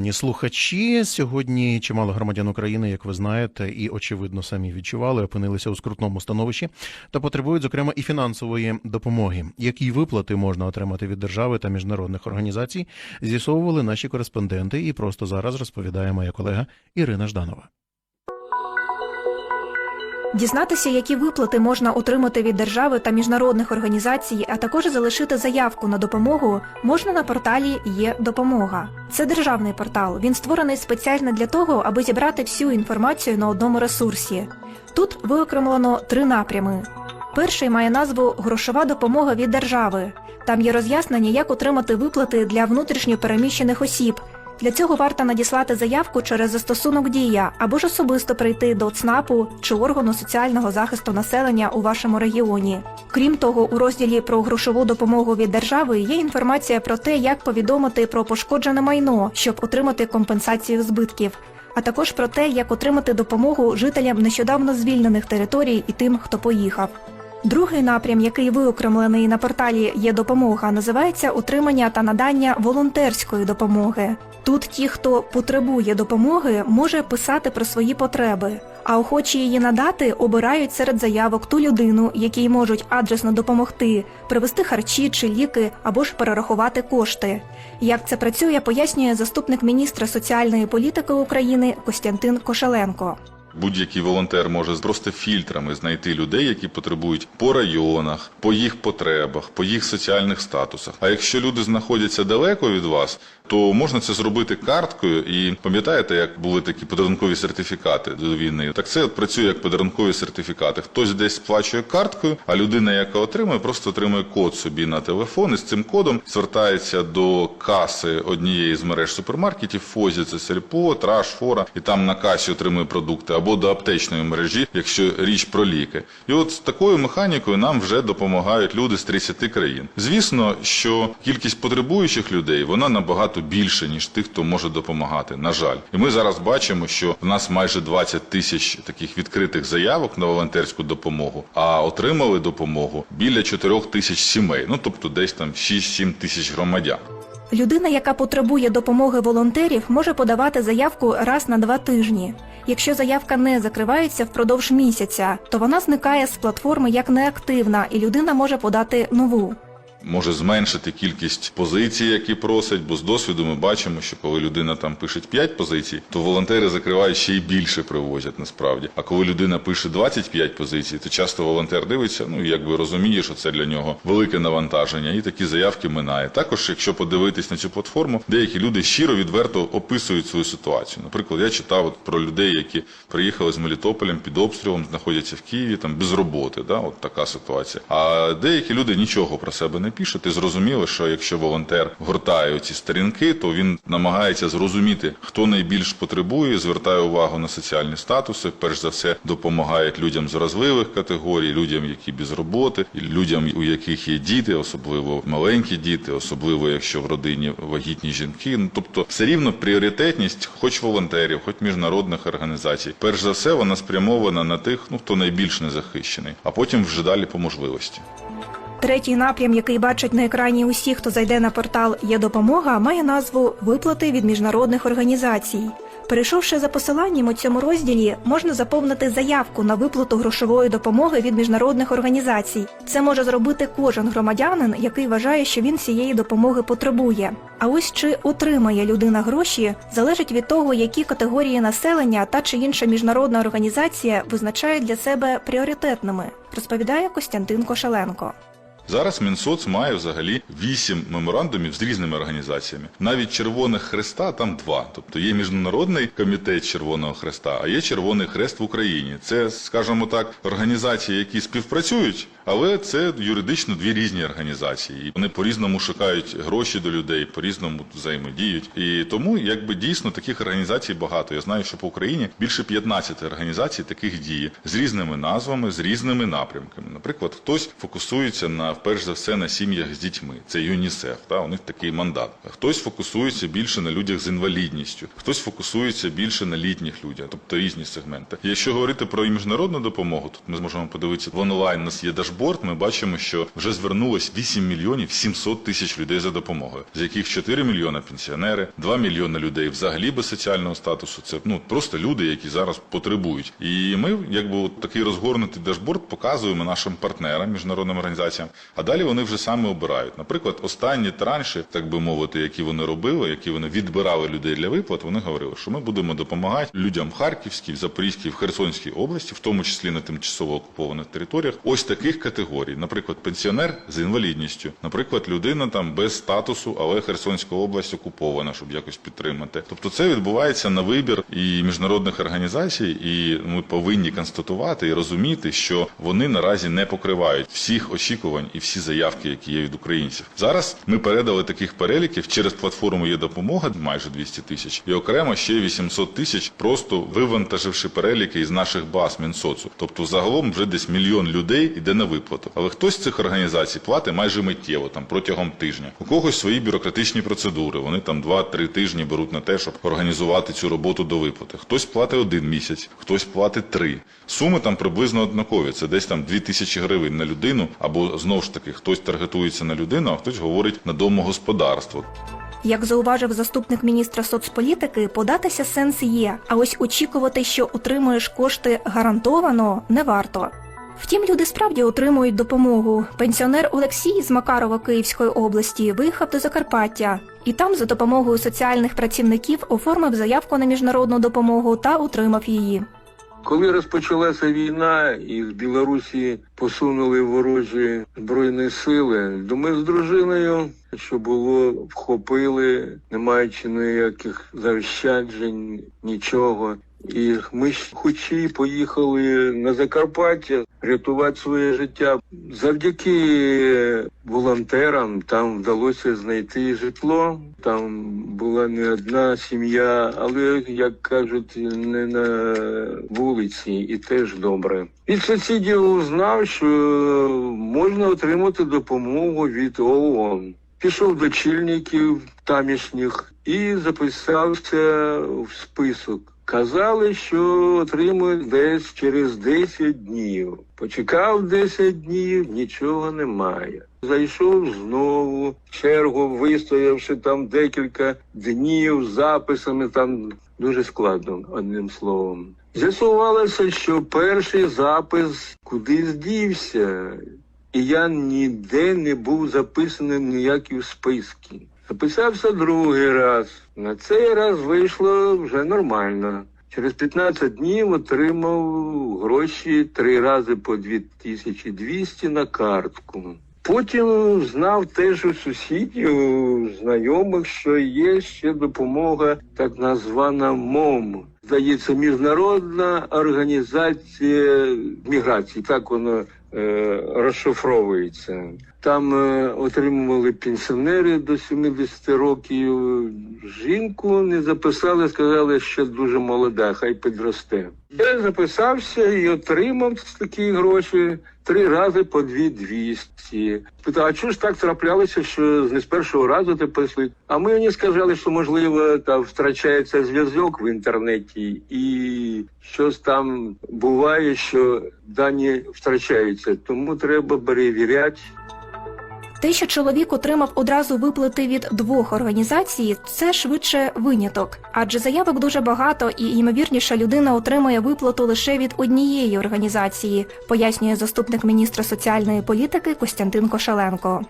Шановні слухачі, сьогодні чимало громадян України, як ви знаєте, і очевидно самі відчували, опинилися у скрутному становищі та потребують, зокрема, і фінансової допомоги. Які виплати можна отримати від держави та міжнародних організацій, з'ясовували наші кореспонденти, і просто зараз розповідає моя колега Ірина Жданова. Дізнатися, які виплати можна отримати від держави та міжнародних організацій, а також залишити заявку на допомогу, можна на порталі Є допомога. Це державний портал. Він створений спеціально для того, аби зібрати всю інформацію на одному ресурсі. Тут виокремлено три напрями. Перший має назву Грошова допомога від держави. Там є роз'яснення, як отримати виплати для внутрішньо переміщених осіб. Для цього варто надіслати заявку через застосунок Дія або ж особисто прийти до ЦНАПу чи органу соціального захисту населення у вашому регіоні. Крім того, у розділі про грошову допомогу від держави є інформація про те, як повідомити про пошкоджене майно, щоб отримати компенсацію збитків, а також про те, як отримати допомогу жителям нещодавно звільнених територій і тим, хто поїхав. Другий напрям, який виокремлений на порталі Є допомога, називається утримання та надання волонтерської допомоги. Тут ті, хто потребує допомоги, може писати про свої потреби, а охочі її надати обирають серед заявок ту людину, якій можуть адресно допомогти, привезти харчі чи ліки або ж перерахувати кошти. Як це працює, пояснює заступник міністра соціальної політики України Костянтин Кошеленко. Будь-який волонтер може просто фільтрами знайти людей, які потребують по районах, по їх потребах, по їх соціальних статусах. А якщо люди знаходяться далеко від вас, то можна це зробити карткою. І пам'ятаєте, як були такі подарункові сертифікати до війни? Так це працює як подарункові сертифікати. Хтось десь сплачує карткою, а людина, яка отримує, просто отримує код собі на телефон і з цим кодом звертається до каси однієї з мереж супермаркетів, Фозі, це Сельпо, Траш, Фора, і там на касі отримує продукти або до аптечної мережі, якщо річ про ліки. І от з такою механікою нам вже допомагають люди з 30 країн. Звісно, що кількість потребуючих людей вона набагато більше, ніж тих, хто може допомагати. На жаль, і ми зараз бачимо, що в нас майже 20 тисяч таких відкритих заявок на волонтерську допомогу, а отримали допомогу біля 4 тисяч сімей. Ну тобто, десь там 6-7 тисяч громадян. Людина, яка потребує допомоги волонтерів, може подавати заявку раз на два тижні. Якщо заявка не закривається впродовж місяця, то вона зникає з платформи як неактивна, і людина може подати нову. Може зменшити кількість позицій, які просять, бо з досвіду ми бачимо, що коли людина там пише 5 позицій, то волонтери закривають ще й більше привозять насправді. А коли людина пише 25 позицій, то часто волонтер дивиться, ну якби розуміє, що це для нього велике навантаження, і такі заявки минає. Також, якщо подивитись на цю платформу, деякі люди щиро відверто описують свою ситуацію. Наприклад, я читав от про людей, які приїхали з Мелітополем під обстрілом, знаходяться в Києві там без роботи. Да, от така ситуація. А деякі люди нічого про себе не пишуть. І зрозуміло, що якщо волонтер гортає ці сторінки, то він намагається зрозуміти, хто найбільш потребує, звертає увагу на соціальні статуси. Перш за все допомагають людям з вразливих категорій, людям, які без роботи, людям, у яких є діти, особливо маленькі діти, особливо якщо в родині вагітні жінки. Ну тобто, все рівно пріоритетність, хоч волонтерів, хоч міжнародних організацій, перш за все, вона спрямована на тих, ну хто найбільш незахищений, а потім вже далі по можливості. Третій напрям, який бачать на екрані усі, хто зайде на портал Є допомога, має назву Виплати від міжнародних організацій. Перейшовши за посиланням у цьому розділі, можна заповнити заявку на виплату грошової допомоги від міжнародних організацій. Це може зробити кожен громадянин, який вважає, що він цієї допомоги потребує. А ось чи отримає людина гроші, залежить від того, які категорії населення та чи інша міжнародна організація визначають для себе пріоритетними, розповідає Костянтин Кошеленко. Зараз Мінсоц має взагалі вісім меморандумів з різними організаціями. Навіть Червоних Хреста там два. Тобто є міжнародний комітет Червоного Хреста, а є Червоний Хрест в Україні. Це, скажімо так, організації, які співпрацюють, але це юридично дві різні організації. Вони по-різному шукають гроші до людей, по-різному взаємодіють. І тому, якби дійсно таких організацій багато. Я знаю, що по Україні більше 15 організацій таких діє з різними назвами, з різними напрямками. Наприклад, хтось фокусується на перш за все на сім'ях з дітьми. Це ЮНІСЕФ. Та у них такий мандат. Хтось фокусується більше на людях з інвалідністю, хтось фокусується більше на літніх людях, тобто різні сегменти. Якщо говорити про міжнародну допомогу, тут ми зможемо подивитися в онлайн. У нас є дашборд. Ми бачимо, що вже звернулось 8 мільйонів 700 тисяч людей за допомогою, з яких 4 мільйона пенсіонери, 2 мільйони людей взагалі без соціального статусу. Це ну просто люди, які зараз потребують. І ми, якби такий розгорнутий дашборд, показуємо нашим партнерам, міжнародним організаціям. А далі вони вже саме обирають. Наприклад, останні транші, так би мовити, які вони робили, які вони відбирали людей для виплат. Вони говорили, що ми будемо допомагати людям в Харківській, в Запорізькій, в Херсонській області, в тому числі на тимчасово окупованих територіях. Ось таких категорій, наприклад, пенсіонер з інвалідністю, наприклад, людина там без статусу, але Херсонська область окупована, щоб якось підтримати. Тобто, це відбувається на вибір і міжнародних організацій, і ми повинні констатувати і розуміти, що вони наразі не покривають всіх очікувань і всі заявки, які є від українців. Зараз ми передали таких переліків через платформу є допомога майже 200 тисяч, і окремо ще 800 тисяч, просто вивантаживши переліки із наших баз Мінсоцу. Тобто, загалом вже десь мільйон людей йде на виплату. Але хтось з цих організацій платить майже миттєво, там протягом тижня. У когось свої бюрократичні процедури. Вони там 2-3 тижні беруть на те, щоб організувати цю роботу до виплати. Хтось платить один місяць, хтось платить три. Суми там приблизно однакові. Це десь там 2 тисячі гривень на людину, або знову ж таки хтось таргетується на людину, а хтось говорить на домогосподарство. Як зауважив заступник міністра соцполітики, податися сенс є, а ось очікувати, що отримуєш кошти гарантовано, не варто. Втім, люди справді отримують допомогу. Пенсіонер Олексій з Макарова Київської області виїхав до Закарпаття і там за допомогою соціальних працівників оформив заявку на міжнародну допомогу та отримав її. Коли розпочалася війна і з Білорусі посунули ворожі збройні сили, то ми з дружиною, що було, вхопили, не маючи ніяких заощаджень, нічого. І ми хоч хочі поїхали на Закарпаття рятувати своє життя. Завдяки волонтерам там вдалося знайти житло. Там була не одна сім'я, але як кажуть, не на вулиці, і теж добре. Від сусідів узнав, що можна отримати допомогу від ООН. Пішов до чільників тамішніх і записався в список. Казали, що отримують десь через 10 днів. Почекав 10 днів, нічого немає. Зайшов знову, чергу вистоявши там декілька днів з записами, там дуже складно, одним словом. З'ясувалося, що перший запис кудись дівся, і я ніде не був записаний ніякі в списки. Записався другий раз. На цей раз вийшло вже нормально. Через 15 днів отримав гроші три рази по 2200 на картку. Потім знав теж у сусідів, знайомих, що є ще допомога, так названа МОМ. Здається, міжнародна організація міграції. Так воно розшифровується. Там е, отримували пенсіонери до 70 років. Жінку не записали, сказали, що дуже молода, хай підросте. Я записався і отримав такі гроші три рази по дві двісті. Питав, а чого ж так траплялося, що не з першого разу ти писали? А ми мені сказали, що можливо там втрачається зв'язок в інтернеті, і щось там буває, що дані втрачаються. Тому треба перевіряти. Те, що чоловік отримав одразу виплати від двох організацій, це швидше виняток, адже заявок дуже багато, і ймовірніше людина отримує виплату лише від однієї організації, пояснює заступник міністра соціальної політики Костянтин Кошаленко.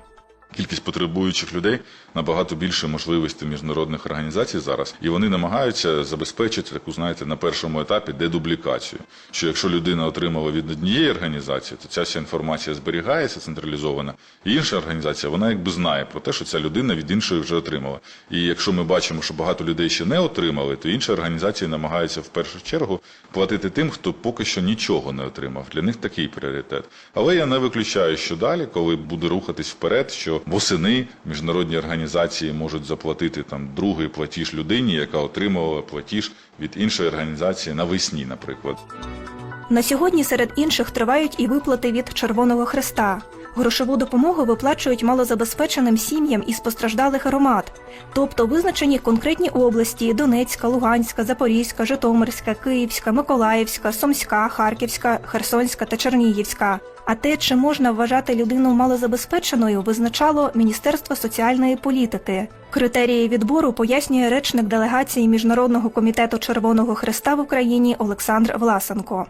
Кількість потребуючих людей набагато більше можливостей міжнародних організацій зараз, і вони намагаються забезпечити таку, знаєте, на першому етапі дедублікацію. Що якщо людина отримала від однієї організації, то ця вся інформація зберігається централізована, і інша організація вона якби знає про те, що ця людина від іншої вже отримала. І якщо ми бачимо, що багато людей ще не отримали, то інші організації намагаються в першу чергу платити тим, хто поки що нічого не отримав. Для них такий пріоритет. Але я не виключаю, що далі, коли буде рухатись вперед, що восени міжнародні організації можуть заплатити там другий платіж людині, яка отримувала платіж від іншої організації навесні, наприклад. На сьогодні серед інших тривають і виплати від Червоного Хреста. Грошову допомогу виплачують малозабезпеченим сім'ям із постраждалих громад, тобто визначені конкретні області Донецька, Луганська, Запорізька, Житомирська, Київська, Миколаївська, Сумська, Харківська, Херсонська та Чернігівська. А те, чи можна вважати людину малозабезпеченою, визначало Міністерство соціальної політики. Критерії відбору пояснює речник делегації Міжнародного комітету Червоного Хреста в Україні Олександр Власенко.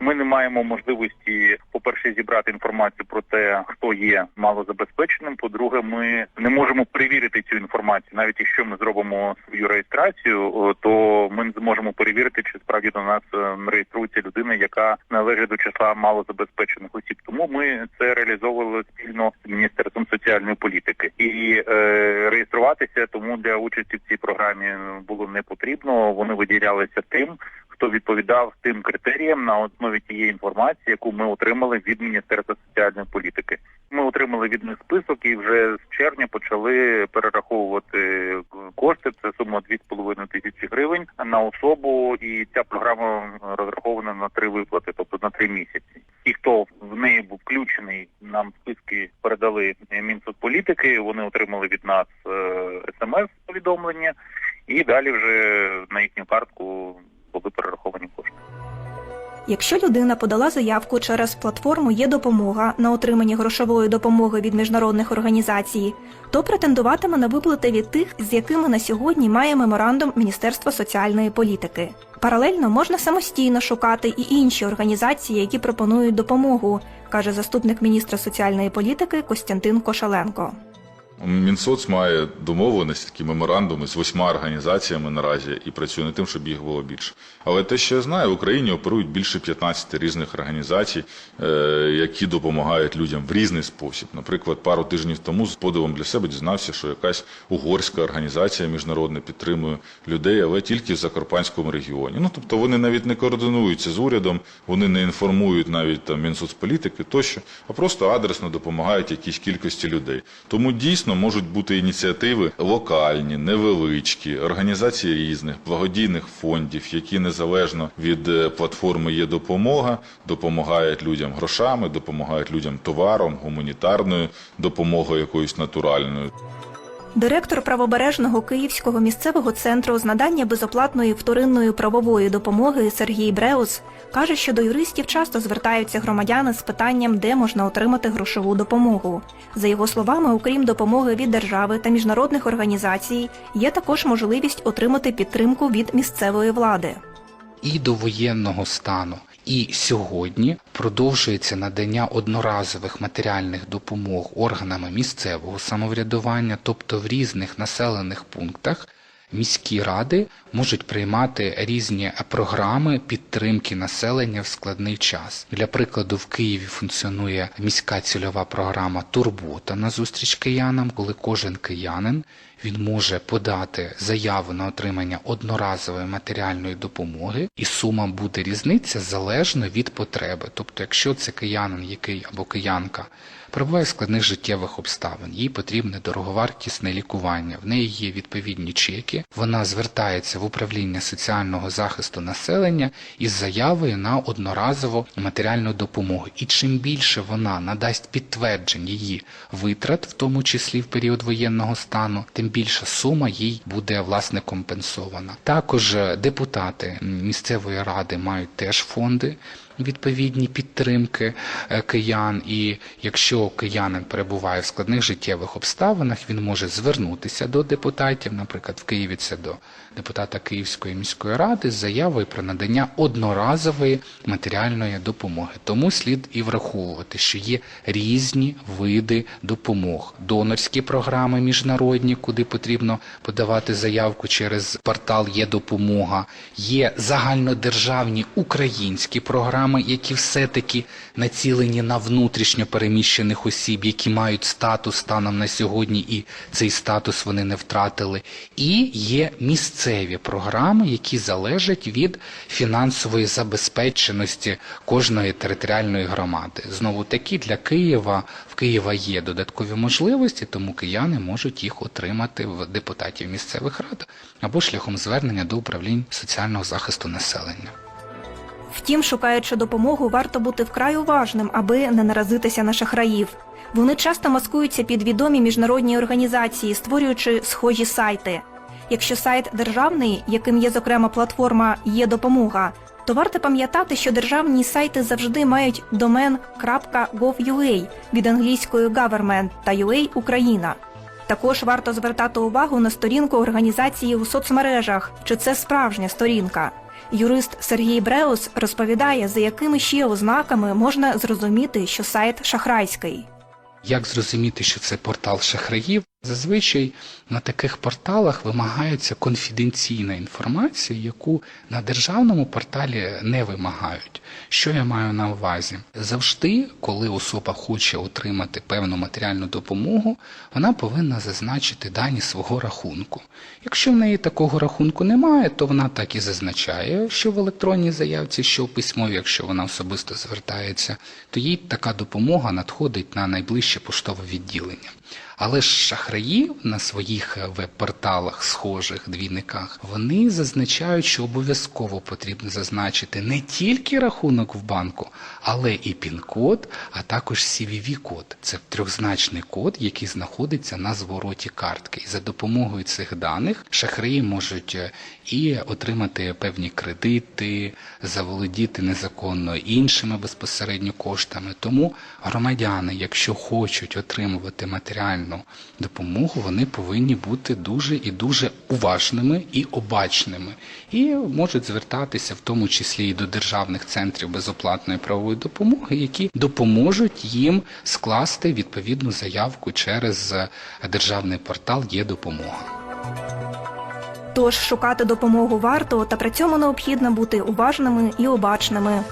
Ми не маємо можливості, по-перше, зібрати інформацію про те, хто є малозабезпеченим. По-друге, ми не можемо перевірити цю інформацію. Навіть якщо ми зробимо свою реєстрацію, то ми не зможемо перевірити, чи справді до нас е, реєструється людина, яка належить до числа малозабезпечених осіб. Тому ми це реалізовували спільно з міністерством соціальної політики і е, реєструватися. Тому для участі в цій програмі було не потрібно. Вони виділялися тим хто відповідав тим критеріям на основі тієї інформації, яку ми отримали від Міністерства соціальної політики. Ми отримали від них список і вже з червня почали перераховувати кошти. Це сума 2,5 тисячі гривень на особу, і ця програма розрахована на три виплати, тобто на три місяці. І хто в неї був включений, нам списки передали Мінсоцполітики. Вони отримали від нас смс повідомлення, і далі вже на їхню картку були перераховані кошти. Якщо людина подала заявку через платформу Є допомога на отримання грошової допомоги від міжнародних організацій, то претендуватиме на виплати від тих, з якими на сьогодні має меморандум Міністерства соціальної політики. Паралельно можна самостійно шукати і інші організації, які пропонують допомогу, каже заступник міністра соціальної політики Костянтин Кошаленко. Мінсоц має домовленості, такі меморандуми з восьма організаціями наразі і працює над тим, щоб їх було більше. Але те, що я знаю, в Україні оперують більше 15 різних організацій, е, які допомагають людям в різний спосіб. Наприклад, пару тижнів тому з подивом для себе дізнався, що якась угорська організація міжнародна підтримує людей, але тільки в Закарпатському регіоні. Ну тобто вони навіть не координуються з урядом, вони не інформують навіть там Мінсоцполітики тощо, а просто адресно допомагають якійсь кількості людей. Тому дійсно можуть бути ініціативи локальні, невеличкі, організації різних благодійних фондів, які незалежно від е, платформи є допомога, допомагають людям грошами, допомагають людям товаром, гуманітарною допомогою якоюсь натуральною. Директор правобережного Київського місцевого центру з надання безоплатної вторинної правової допомоги Сергій Бреус каже, що до юристів часто звертаються громадяни з питанням, де можна отримати грошову допомогу. За його словами, окрім допомоги від держави та міжнародних організацій, є також можливість отримати підтримку від місцевої влади. і до воєнного стану. І сьогодні продовжується надання одноразових матеріальних допомог органами місцевого самоврядування, тобто в різних населених пунктах міські ради можуть приймати різні програми підтримки населення в складний час. Для прикладу, в Києві функціонує міська цільова програма Турбота на зустріч киянам, коли кожен киянин він може подати заяву на отримання одноразової матеріальної допомоги, і сума буде різниця залежно від потреби. Тобто, якщо це киянин, який або киянка перебуває в складних життєвих обставин, їй потрібне дороговартісне лікування. В неї є відповідні чеки. Вона звертається в управління соціального захисту населення із заявою на одноразову матеріальну допомогу. І чим більше вона надасть підтверджень її витрат, в тому числі в період воєнного стану, тим більша сума їй буде власне компенсована. Також е, депутати місцевої ради мають теж фонди відповідні підтримки е, киян. І якщо киянин перебуває в складних життєвих обставинах, він може звернутися до депутатів, наприклад, в Києві це до депутата Київської міської ради з заявою про надання одноразової матеріальної допомоги. Тому слід і враховувати, що є різні види допомог, донорські програми міжнародні, куди потрібно подавати заявку через портал Є допомога, є загальнодержавні українські програми, які все-таки націлені на внутрішньо переміщених осіб, які мають статус станом на сьогодні, і цей статус вони не втратили. І є місцеві програми, які залежать від фінансової забезпеченості кожної територіальної громади. Знову таки для Києва в Києва є додаткові можливості, тому кияни можуть їх отримати в депутатів місцевих рад або шляхом звернення до управлінь соціального захисту населення. Втім, шукаючи допомогу, варто бути вкрай уважним, аби не наразитися на шахраїв. Вони часто маскуються під відомі міжнародні організації, створюючи схожі сайти. Якщо сайт державний, яким є зокрема платформа Є допомога, то варто пам'ятати, що державні сайти завжди мають домен .gov.ua від англійської government та .ua Україна. Також варто звертати увагу на сторінку організації у соцмережах, чи це справжня сторінка. Юрист Сергій Бреус розповідає, за якими ще ознаками можна зрозуміти, що сайт шахрайський. Як зрозуміти, що це портал шахраїв? Зазвичай на таких порталах вимагається конфіденційна інформація, яку на державному порталі не вимагають. Що я маю на увазі? Завжди, коли особа хоче отримати певну матеріальну допомогу, вона повинна зазначити дані свого рахунку. Якщо в неї такого рахунку немає, то вона так і зазначає, що в електронній заявці, що в письмові, якщо вона особисто звертається, то їй така допомога надходить на найближче поштове відділення. Але ж шахраї на своїх е, веб-порталах, схожих двійниках, вони зазначають, що обов'язково потрібно зазначити не тільки рахунок в банку, але і пін-код, а також CVV-код. Це трьохзначний код, який знаходиться на звороті картки. І за допомогою цих даних шахраї можуть е, і отримати певні кредити, заволодіти незаконно іншими безпосередньо коштами. Тому громадяни, якщо хочуть отримувати матеріальну допомогу, вони повинні бути дуже і дуже уважними і обачними, і можуть звертатися в тому числі і до державних центрів безоплатної правової допомоги, які допоможуть їм скласти відповідну заявку через е, державний портал Є допомога. Тож шукати допомогу варто, та при цьому необхідно бути уважними і обачними.